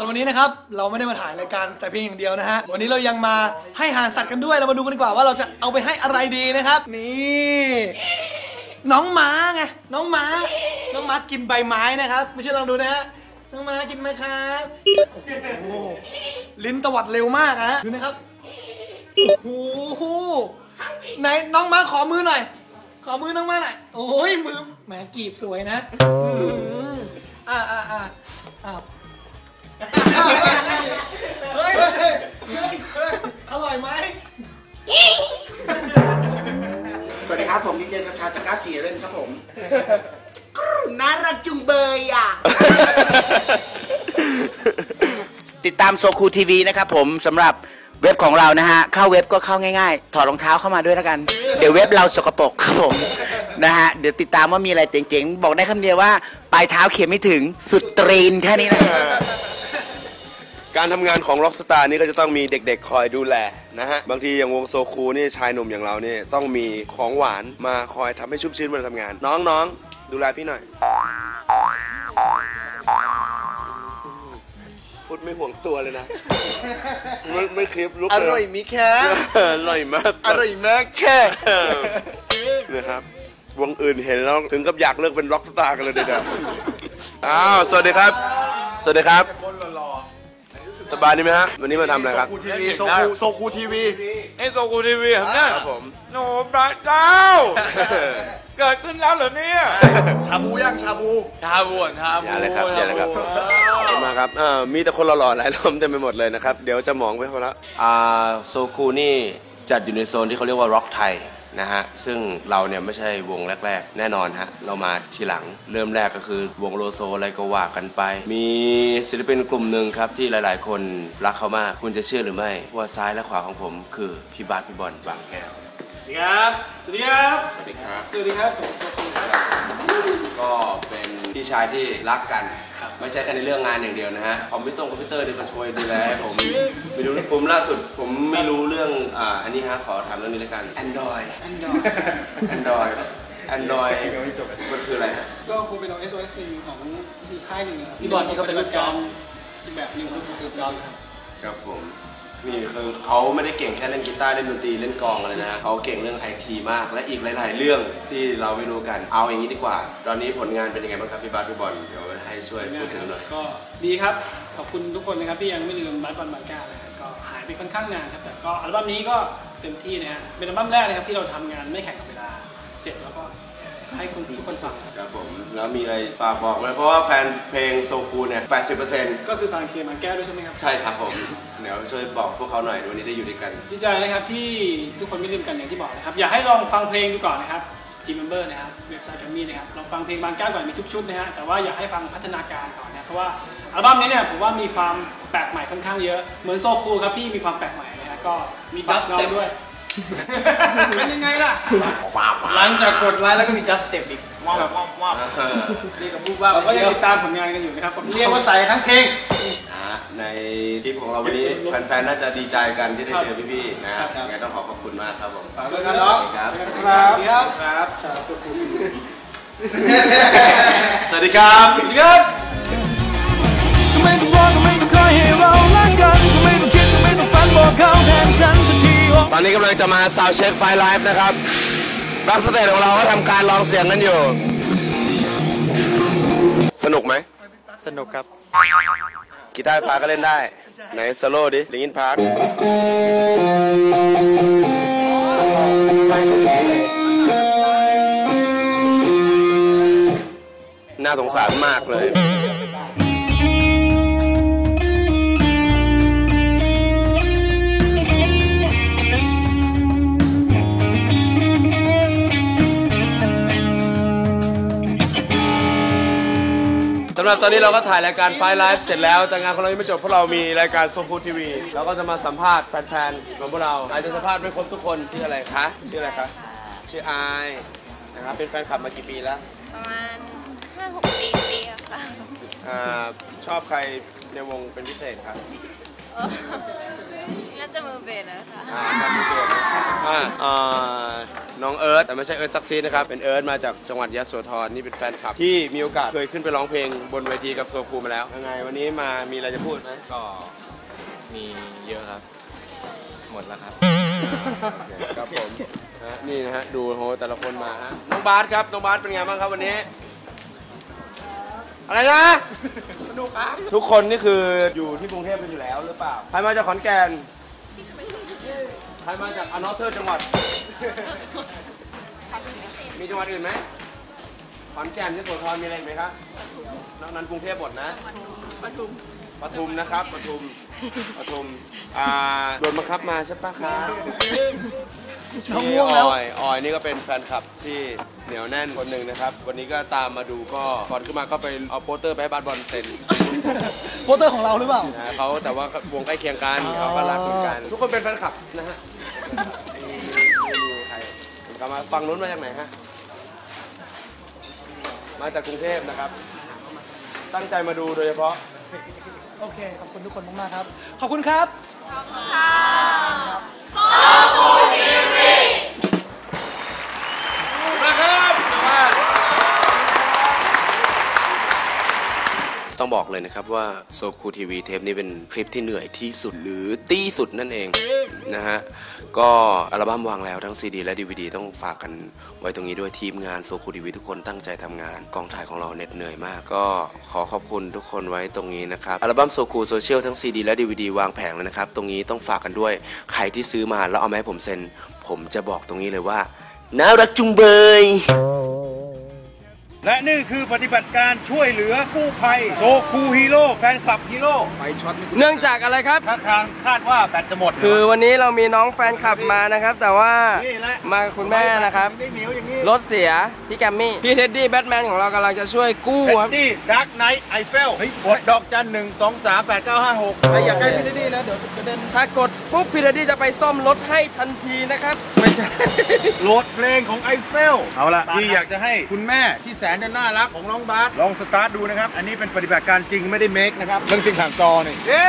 ส่วนวันนี้นะครับ เราไม่ได้มาถ่ายรายการแต่เพียงอย่างเดียวนะฮะ วันนี้เรายังมาให้อาหารสัตว์กันด้วย เรามาดูกันดีกว่าว่าเราจะเอาไปให้อะไรดีนะครับ นี่ น้องม้าไง น้องม้า น้องม้ากินใบไม้นะครับ ไม่เชื่อลองดูนะฮะ น้องม้ากินไหมครับ โอ้โหลิ้นตวัดเร็วมากฮะ ดูนะครับ โอ้โห ไหนน้องม้าขอมือหน่อย ขอมือน้องม้าหน่อย โอ้ยมือแหมกีบสวยนะอืมอ่าอ่าอ่าอ่า เฮ้ยเฮ้ยเฮ้ยเฮ้ยอร่อยไหมสวัสดีครับผมดีเจชาจากก้าสีเล่นครับผมกรูน่ารักจุงเบยอะ ติดตามโซคูทีวีนะครับผมสำหรับเว็บของเรานะฮะ เข้าเว็บก็เข้าง่ายๆ ถอดรองเท้าเข้ามาด้วยแล้วกัน เดี๋ยวเว็บเราสกปรกครับผมนะฮะ เดี๋ยวติดตามว่ามีอะไรเจ๋งๆ บอกได้คำเดียวว่า ปลายเท้าเขียนไม่ถึงสุดตรีนแค่นี้นะ การทำงานของ Rockstar นี่ก็จะต้องมีเด็กๆ คอยดูแลนะฮะ บางทีอย่างวงโซคูนี่ชายหนุ่มอย่างเรานี่ต้องมีของหวานมาคอยทำให้ชุ่มชื้นเวลาทำงาน น้องๆ ดูแลพี่หน่อย พูดไม่ห่วงตัวเลยนะ ไม่ไม่คลิปลุกอเลร่อยมิแค่อร่อยมากอร่อยมากแค่นะครับวงอื่นเห็นแล้วถึงกับอยากเลิกเป็นร็อกสตาร์กันเลยเดี๋ยวอ้าวสวัสดีครับ สวัสดีครับ สบายดีไหมฮะ วันนี้มาทำอะไรครับทีวีโซคูโซคูทีวีนี่โซกูทีวีเหรอเนี่ยครับผมโอ้พระเจ้า เกิดขึ้นแล้วเหรอเนี่ยชาบูย่างชาบูชาบวนชาบอย่าเลยครับอย่าเลยครับมาครับเอ่อมีแต่คนหล่อๆหลายลมเต็มไปหมดเลยนะครับ เดี๋ยวจะมองไปหมดแล้วอ่าโซคูนี่จัดอยู่ในโซนที่เขาเรียกว่าร็อกไทย นะฮะซึ่งเราเนี่ยไม่ใช่วงแรก ๆ แน่นอนฮะเรามาทีหลังเริ่มแรกก็คือวงโลโซอะไรก็ว่ากันไป มีศิลปินกลุ่มหนึ่งครับที่หลายๆ คนรักเขามากคุณจะเชื่อหรือไม่ว่าซ้ายและขวาของผมคือพี่บาสพี่บอลบางแก้วสวัสดีครับ สวัสดีครับ สวัสดีครับ สวัสดีครับผมโซกูครับก็เป็นพี่ชายที่รักกัน ไม่ใช่แค่ในเรื่องงานอย่างเดียวนะฮะคอมพิวเตอร์คอมพิวเตอร์ดีก็ช่วยดูแลให้ผมไม่รู้ผมล่าสุดผมไม่รู้เรื่องอ่าอันนี้ฮะขอถามเรื่องนี้แล้วกัน Android Android Android Android มันคืออะไรฮะก็คงเป็นเอา SOS หนึ่งของอีกค่ายหนึ่งนะครับพี่บอลนี่ก็เป็นลูกจอมอีกแบบหนึ่งลูกสุดจอมครับครับผม นี่คือเขาไม่ได้เก่งแค่เล่นกีตาร์เล่นดนตรีเล่นกลองอะไรนะเขาเก่งเรื่องไอทีมาก และอีกหลาย ๆ เรื่องที่เราไม่รู้กันเอาอย่างนี้ดีกว่า ตอนนี้ผลงานเป็นยังไงบ้างครับพี่บาสพี่บอลเดี๋ยวให้ช่วยพูดถึงหน่อยก็ดีครับขอบคุณทุกคนนะครับที่ยังไม่ลืมบัตบอลบางก้านะครับก็หายไปค่อนข้างนานครับแต่ก็อัลบั้มนี้ก็เต็มที่นะฮะเป็นอัลบั้มแรกนะครับที่เราทำงานไม่แข่งกับเวลาเสร็จแล้วก็ ให้คุณทุกคนฟังครับครับผมแล้วมีอะไรฝากบอกไหมเพราะว่าแฟนเพลงโซคูเนี่ย 80%ก็คือฟังเคบางแก้วด้วยใช่ไหมครับ ใช่ครับผม เดี๋ยวช่วยบอกพวกเขาหน่อยวันนี้ได้อยู่ด้วยกันดีใจนะครับที่ทุกคนไม่ลืมกันอย่างที่บอกนะครับ อยากให้ลองฟังเพลงดูก่อนนะครับ G Member นะครับเว็บไซต์แกรมมี่นะครับลองฟังเพลงบางก้าวก่อนมีทุกชุดนะฮะแต่ว่าอยากให้ฟังพัฒนาการก่อนนะเพราะว่าอัลบั้มนี้เนี่ยผมว่ามีความแปลกใหม่ค่อนข้างเยอะเหมือนโซคูครับที่มีความแปลกใหม่นะฮะก็มีดับสเต็ปด้วย เป็นยังไงล่ะ หลังจากกดไลค์แล้วก็มีจับสเต็ปอีกว้าวว้าวว้าวเรียกกับพูดว่าเราก็ยังเดียวติดตามผลงานกันอยู่นะครับเรียกว่าใส่ทั้งเพลงนะฮะในทริปของเราวันนี้แฟนๆ น่าจะดีใจกันที่ได้เจอพี่ๆนะฮะยังไงต้องขอขอบคุณมากครับผมฝากด้วยครับสวัสดีครับ สวัสดีคครัรับบครับครับชาบูสวัสดีครับครับก็ไม่ต้องร้องก็ไม่ต้องคอยให้เรา อนนี้กำลังจะมาซาวเช็คไฟไลฟ์นะครับรักสเตจของเราก็ทำการลองเสียงกันอยู่ สนุกไหม สนุกครับ กีตาร์ไฟฟ้าก็เล่นได้ ไหนสโลว์ดิลิงอินพาร์คน่าสงสารมากเลย หรับตอนนี้เราก็ถ่ายรายการไฟไลฟ์เสร็จแล้วแต่งานของเรายังไม่จบเพราะเรามีรายการโซฟูทีวีเราก็จะมาสัมภาษณ์แฟนๆของพวกเราอาจจะสัมภาษณ์ไม่ครบทุกคนชื่ออะไรคะชื่ออะไรคะชื่ออายนะครับเป็นแฟนคลับมากี่ปีแล้วประมาณห้าหกปีปีอะค่ะอ่าชอบใครในวงเป็นพิเศษครับเออน่าจะมือเบสนะคะอ่าชอบพิเศษอ่าอ่า น้องเอิร์ธแต่ไม่ใช่เอิร์ธซักซีดนะครับ เป็นเอิร์ธมาจากจังหวัดยะโสธรนี่เป็นแฟนคลับ ที่มีโอกาสเคยขึ้นไปร้องเพลงบนเวทีกับโซคูมาแล้วยังไงวันนี้มามีอะไรจะพูดไหมก็มีเยอะครับ หมดแล้วครับ ครับผมนะฮะนี่นะฮะดูโหแต่ละคนมาฮะน้องบาสครับน้องบาสเป็นไงบ้างครับวันนี้ อะไรนะ สนุกครับ ทุกคนนี่คืออยู่ที่กรุงเทพกันอยู่แล้วหรือเปล่า ใครมาจากขอนแก่น ใครมาจากอนอเทอร์จังหวัด มีจังหวัดอื่นไหมขอนแก่นยโสธรมีอะไรอีกไหมครับนอกนั้นกรุงเทพหมดนะปทุมปทุมนะครับปทุมปทุมอ่าโดนบังคับมาใช่ปะครับน้องง่วงแล้วออยออยนี่ก็เป็นแฟนคลับที่เหนียวแน่นคนหนึ่งนะครับ วันนี้ก็ตามมาดูก็ก่อนขึ้นมาก็ไปเอาโปสเตอร์ไปให้บาสบอลเซ็นโปสเตอร์ของเราหรือเปล่านะเขาแต่ว่าวงใกล้เคียงกันเขาก็รักเหมือนกัน ทุกคนเป็นแฟนคลับนะฮะไม่มีใคร กลับมาฟังนู้นมาจากไหนฮะ มาจากกรุงเทพนะครับ ตั้งใจมาดูโดยเฉพาะ โอเค ขอบคุณทุกคนมากๆครับ ขอบคุณครับนะครับ ต้องบอกเลยนะครับว่าโซคูทีวีเทปนี้เป็นคลิปที่เหนื่อยที่สุดหรือตี้สุดนั่นเองนะฮะ ก็อัลบั้มวางแล้วทั้งซีดีและ DVD ต้องฝากกันไว้ตรงนี้ด้วยทีมงานโซคูทีวีทุกคนตั้งใจทำงาน กองถ่ายของเราเหน็ดเหนื่อยมาก ก็ขอขอบคุณทุกคนไว้ตรงนี้นะครับ อัลบั้มโซคูโซเชียลทั้งซีดีและ DVD วางแผงแล้วนะครับ ตรงนี้ต้องฝากกันด้วย ใครที่ซื้อมาแล้วเอามาให้ผมเซ็น ผมจะบอกตรงนี้เลยว่าน่ารักจุงเบย และนี่คือปฏิบัติการช่วยเหลือกู้ภัยโซคูฮีโร่แฟนคลับฮีโร่เนื่องจากอะไรครับท่าทางคาดว่าแบตจะหมด คือวันนี้เรามีน้องแฟนคลับมานะครับ แต่ว่านี่แหละมากับคุณแม่นะครับได้เหนียวอย่างนี้รถเสียที่แกรมมี่ พี่เท็ดดี้แบทแมนของเรากำลังจะช่วยกู้เอ็ครับดดี้ดักไนท์ไอเฟลกดดอกจันหนึ่งสองสามแปดเก้าห้าหกใครอยากได้พี่ดีๆนะเดี๋ยวจะเดินถ้ากดปุ๊บพี่เท็ดดี้จะไปซ่อมรถให้ทันทีนะครับไม่ใช่โหลดเพลงของไอเฟลเอาละที่อยากจะให้คุณแม่ที่แสนจะน่ารักของน้องบาสลองสตาร์ทดูนะครับ อันนี้เป็นปฏิบัติการจริงไม่ได้เมคนะครับเรื่องจริงทางจอนี่เย้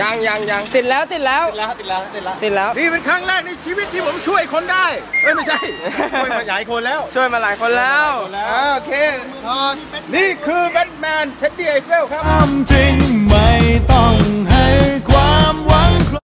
ยังยังยังติดแล้วติดแล้วติดแล้วติดแล้วติดแล้วติดแล้วนี่เป็นครั้งแรกในชีวิตที่ผมช่วยคนได้เอ้ยไม่ใช่ช่วยมาหลายคนแล้วช่วยมาหลายคนแล้วอ่าโอเคนี่คือแบทแมนเท็ดดี้ไอเฟลครับทำจริงไม่